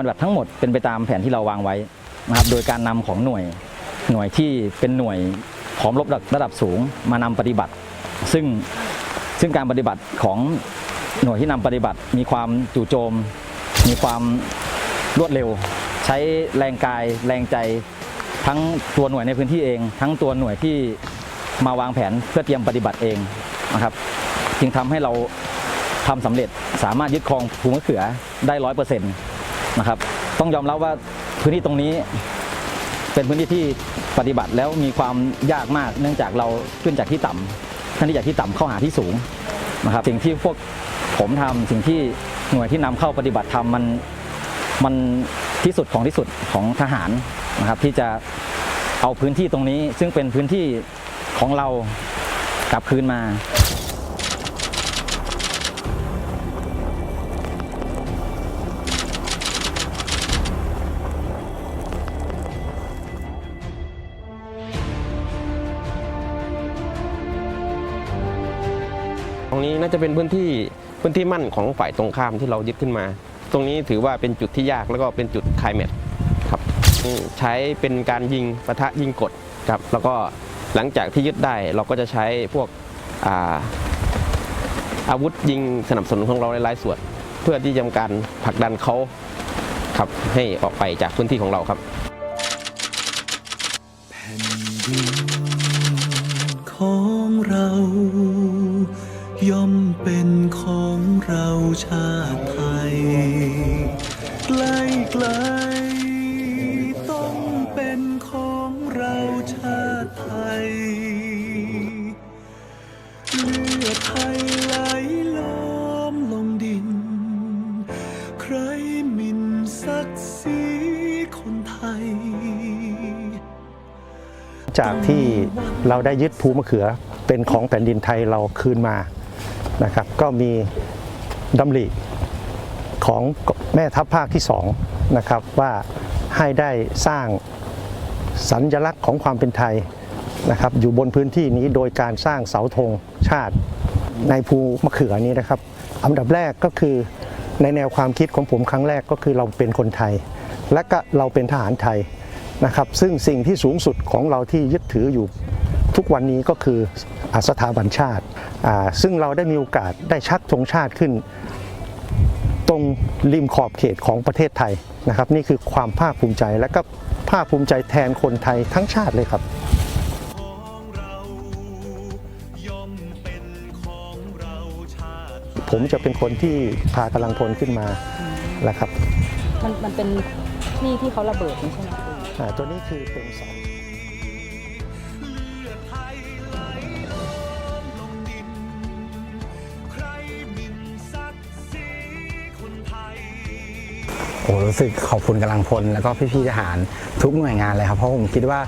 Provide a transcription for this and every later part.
การปฏิบัติทั้งหมดเป็นไปตามแผนที่เราวางไว้นะครับ โดยการนำของหน่วยหน่วยที่เป็นหน่วยพร้อมรบระดับสูงมานำปฏิบัติ ซึ่งซึ่งการปฏิบัติของหน่วยที่นำปฏิบัติ มีความจู่โจม มีความรวดเร็ว ใช้แรงกายแรงใจทั้งตัวหน่วยในพื้นที่เอง ทั้งตัวหน่วยที่มาวางแผนเพื่อเตรียมปฏิบัติเองนะครับ จึงทำให้เราทำสำเร็จสามารถยึดครองภูมะเขือได้ร้อยเปอร์เซ็นต์ นะครับ ต้องยอมรับว่าพื้นที่ตรงนี้ เป็นพื้นที่ที่ปฏิบัติแล้วมีความยากมาก เนื่องจากเราขึ้นจากที่ต่ำขึ้นจากที่ต่ำเข้าหาที่สูงนะครับ สิ่งที่พวกผมทำสิ่งที่หน่วยที่นำเข้าปฏิบัติทำมันมันที่สุดของที่สุดของทหารนะครับ ที่จะเอาพื้นที่ตรงนี้ ซึ่งเป็นพื้นที่ของเรากลับคืนมา ตรงนี้น่าจะเป็นพื้นที่พื้นที่มั่นของฝ่ายตรงข้ามที่เรายึดขึ้นมา ตรงนี้ถือว่าเป็นจุดที่ยากแล้วก็เป็นจุดคลายแมทครับใช้เป็นการยิงปะทะยิงกดครับแล้วก็หลังจากที่ยึดได้เราก็จะใช้พวกอาอาวุธยิงสนับสนุนของเราหลายส่วน เพื่อที่จะทำการผลักดันเขาครับให้ออกไปจากพื้นที่ของเราครับของเรา ย่อมเป็นของเราชาติไทย ใกล้ไกลต้องเป็นของเราชาติไทย เลือดไทยไหลล้อมลงดิน ใครมินศักดิ์ศรีคนไทย จากที่เราได้ยึดภูมะเขือเป็นของแผ่นดินไทยเราคืนมา นะครับ ก็มีดำริของแม่ทัพภาคที่สองนะครับว่าให้ได้สร้างสัญลักษณ์ของความเป็นไทยนะครับอยู่บนพื้นที่นี้โดยการสร้างเสาธงชาติในภูมะเขือนี้นะครับอันดับแรกก็คือในแนวความคิดของผมครั้งแรกก็คือเราเป็นคนไทย และก็เราเป็นทหารไทยนะครับ ซึ่งสิ่งที่สูงสุดของเราที่ยึดถืออยู่ทุกวันนี้ก็คือ สถาบันชาติอ่าซึ่งเราได้มีโอกาสได้ชักธงชาติขึ้น ตรงริมขอบเขตของประเทศไทยนะครับ นี่คือความภาคภูมิใจและก็ภาคภูมิใจแทนคนไทยทั้งชาติเลยครับของเราย่อมเป็นของเราชาติผมจะเป็นคนที่พากำลังพลขึ้นมาแล้วครับ มันมันเป็นที่ที่เขาระเบิดนี่ใช่ไหมครูอ่าตัวนี้คือเป็นเสาเโอ้รู้สึกขอบคุณกำลังพล แล้วก็พี่ๆทหารทุกหน่วยงานเลยครับ เพราะผมคิดว่า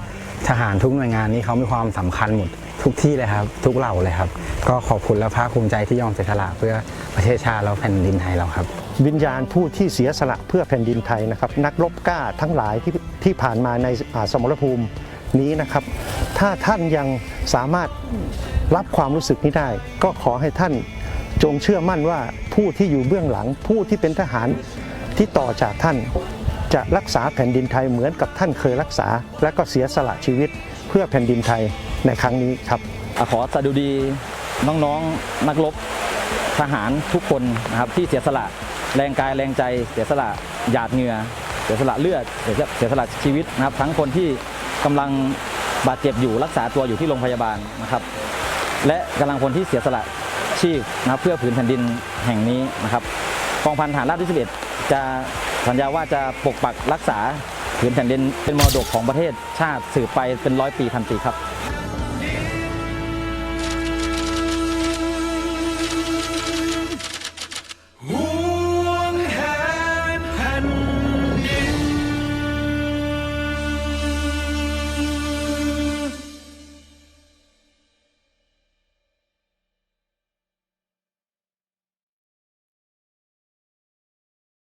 ทหารทุกหน่วยงานนี้เขามีความสำคัญหมดทุกที่เลยครับ ทุกเหล่าเลยครับ ก็ขอบคุณและภาคภูมิใจที่ยอมเสียสละเพื่อประเทศชาติแล้วแผ่นดินไทยเราครับ วิญญาณผู้ที่เสียสละเพื่อแผ่นดินไทยนะครับ นักรบกล้าทั้งหลายที่ที่ผ่านมาในสมรภูมินี้นะครับ ถ้าท่านยังสามารถรับความรู้สึกนี้ได้ ก็ขอให้ท่านจงเชื่อมั่นว่าผู้ที่อยู่เบื้องหลังผู้ที่เป็นทหาร ที่ต่อจากท่านจะรักษาแผ่นดินไทยเหมือนกับท่านเคยรักษา และก็เสียสละชีวิตเพื่อแผ่นดินไทยในครั้งนี้ครับอขอสดุดีน้องๆนักรบทหารทุกคนนะครับที่เสียสละแรงกายแรงใจเสียสละหยาดเหงื่อเสียสละเลือดเสียสละเสียสละชีวิตนะครับ ทั้งคนที่กำลังบาดเจ็บอยู่รักษาตัวอยู่ที่โรงพยาบาลนะครับ และกำลังพลที่เสียสละชีพนะเพื่อผืนแผ่นดินแห่งนี้นะครับ กองพันฐารราบที่ 11 จะสัญญาว่าจะปกปักรักษาผืนแผ่นดินเป็นมรดกของประเทศชาติสืบไปเป็นร้อยปีพันปีครับ